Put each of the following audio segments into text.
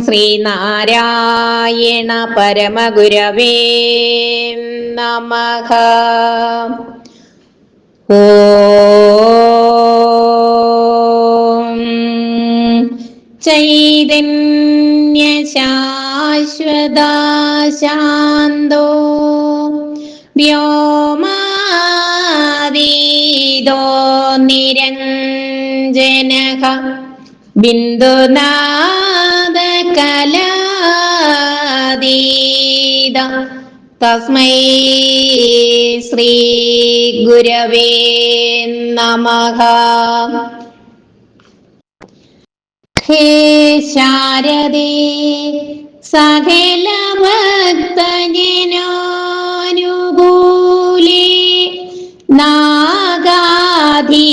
ശ്രീനാരായണ പരമഗുരവേ നമ. ഓം ചൈതന്യ ശാശ്വത ശാന്തോ വ്യോമാദീതോ ബിന്ദുനാദകലാദീത തസ്മൈ ശ്രീ ഗുരവേ നമഃ. ഹേ ശാരദേ സകല ഭക്തജനാനുകൂലേ നാഗാധിപാതി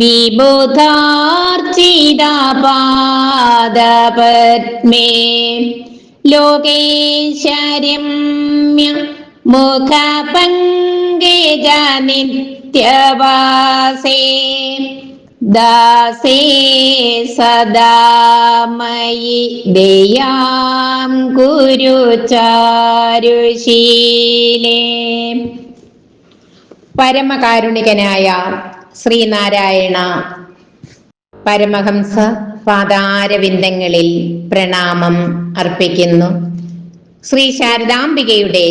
വിബുധാർച്ചിതപാദപത്മേ. ലോകേശരമ്യ മുഖപങ്കജ നിത്യവാസേ ദാസേ സദാ ദയാം ഗുരു ചാരുശീലേ പരമകാരുണികനായ ശ്രീനാരായണ പരമഹംസ പാതാരവിന്ദങ്ങളിൽ പ്രണാമം അർപ്പിക്കുന്നു. ശ്രീ ശാരദാംബികയുടെ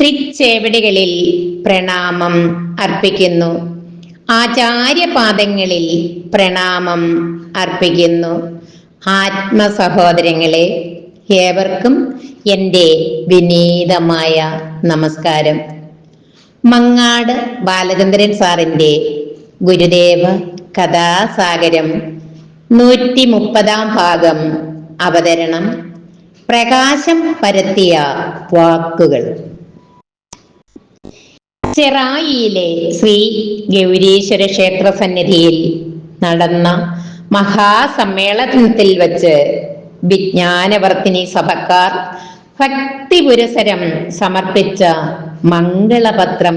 തൃച്ചേവടികളിൽ പ്രണാമം അർപ്പിക്കുന്നു. ആചാര്യപാദങ്ങളിൽ പ്രണാമം അർപ്പിക്കുന്നു. ആത്മസഹോദരങ്ങളെ ഏവർക്കും എന്റെ വിനീതമായ നമസ്കാരം. മങ്ങാട് ബാലചന്ദ്രൻ സാറിന്റെ ഗുരുദേവ കഥാസാഗരം. നൂറ്റി മുപ്പതാം ഭാഗം. അവതരണം. പ്രകാശം പരത്തിയ വാക്കുകൾ. ചെറായിയിലെ ശ്രീ ഗൗരീശ്വര ക്ഷേത്ര സന്നിധിയിൽ നടന്ന മഹാസമ്മേളനത്തിൽ വച്ച് വിജ്ഞാനവർത്തിനി സഭക്കാർ ഭക്തി പുരസരം സമർപ്പിച്ച മംഗളപത്രം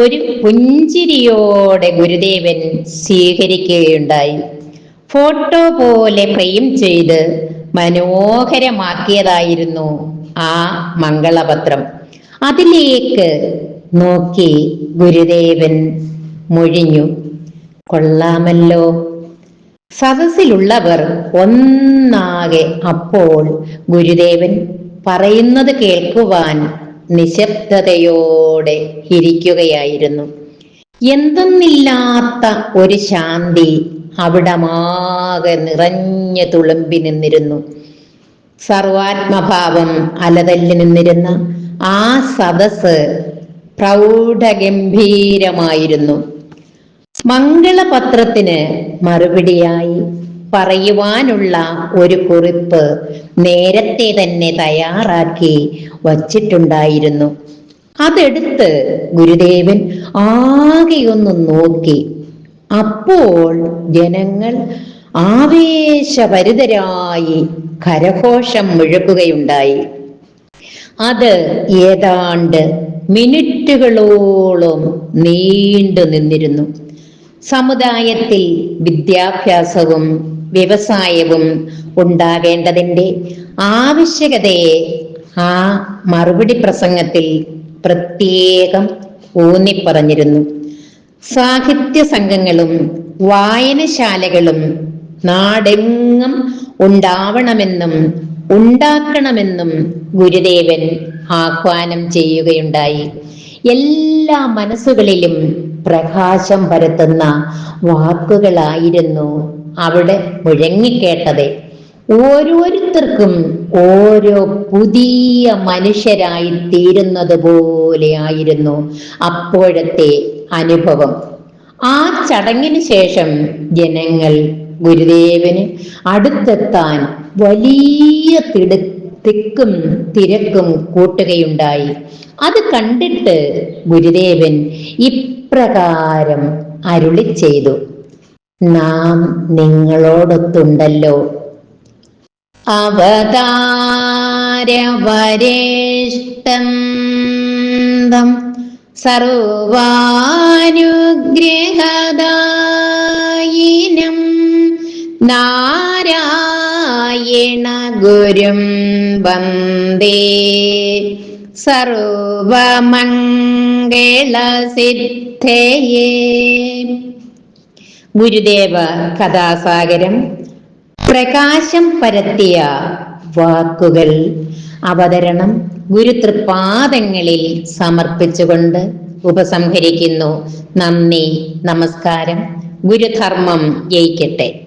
ഒരു പുഞ്ചിരിയോടെ ഗുരുദേവൻ സ്വീകരിക്കുകയുണ്ടായി. ഫോട്ടോ പോലെ ഫ്രെയിം ചെയ്ത് മനോഹരമാക്കിയതായിരുന്നു ആ മംഗളപത്രം. അതിലേക്ക് നോക്കി ഗുരുദേവൻ മൊഴിഞ്ഞു കൊള്ളാമല്ലോ. സദസ്സിലുള്ളവർ ഒന്നാകെ അപ്പോൾ ഗുരുദേവൻ പറയുന്നത് കേൾക്കുവാൻ നിശബ്ദതയോടെ ഇരിക്കുകയായിരുന്നു. എന്തെന്നില്ലാത്ത ഒരു ശാന്തി അവിടമാകെ നിറഞ്ഞു തുളുമ്പി നിന്നിരുന്നു. സർവാത്മഭാവം അലതല്ലി നിന്നിരുന്ന ആ സദസ് പ്രൗഢഗംഭീരമായിരുന്നു. മംഗളപത്രത്തിന് മറുപടിയായി പറയുവാനുള്ള ഒരു കുറിപ്പ് നേരത്തെ തന്നെ തയ്യാറാക്കി വച്ചിട്ടുണ്ടായിരുന്നു. അതെടുത്ത് ഗുരുദേവൻ ആകെയൊന്ന് നോക്കി. അപ്പോൾ ജനങ്ങൾ ആവേശപരിതരായി കരഘോഷം മുഴക്കുകയുണ്ടായി. അത് ഏതാണ്ട് മിനിറ്റുകളോളം നീണ്ടു നിന്നിരുന്നു. സമുദായത്തിൽ വിദ്യാഭ്യാസവും വ്യവസായവും ഉണ്ടാകേണ്ടതിന്റെ ആവശ്യകതയെ ആ മറുപടി പ്രസംഗത്തിൽ പ്രത്യേകം ഊന്നിപ്പറഞ്ഞിരുന്നു. സാഹിത്യ സംഘങ്ങളും വായനശാലകളും നാടെങ്ങും ഉണ്ടാവണമെന്നും ഉണ്ടാക്കണമെന്നും ഗുരുദേവൻ ആഹ്വാനം ചെയ്യുകയുണ്ടായി. എല്ലാ മനസ്സുകളിലും പ്രകാശം പരത്തുന്ന വാക്കുകളായിരുന്നു അവിടെ മുഴങ്ങിക്കേട്ടത്. ഓരോരുത്തർക്കും ഓരോ പുതിയ മനുഷ്യരായി തീരുന്നത് പോലെ ആയിരുന്നു അപ്പോഴത്തെ അനുഭവം. ആ ചടങ്ങിന് ശേഷം ജനങ്ങൾ ഗുരുദേവന് അടുത്തെത്താൻ വലിയ തിടു തിക്കും തിരക്കും കൂട്ടുകയുണ്ടായി. അത് കണ്ടിട്ട് ഗുരുദേവൻ ഇപ്രകാരം അരുളി ചെയ്തു നാം നിങ്ങളോടൊത്തുണ്ടല്ലോ അവതാരവരേഷ്ടം സർവാനുഗ്രഹദായിനം നാരായണ ഗുരും വന്ദേ. സർവമംഗളസിദ്ധയേ. ഗുരുദേവ കഥാസാഗരം. പ്രകാശം പരത്തിയ വാക്കുകൾ. അവതരണം ഗുരുതൃപാദങ്ങളിൽ സമർപ്പിച്ചുകൊണ്ട് ഉപസംഹരിക്കുന്നു. നന്ദി നമസ്കാരം. ഗുരുധർമ്മം ജയിക്കട്ടെ.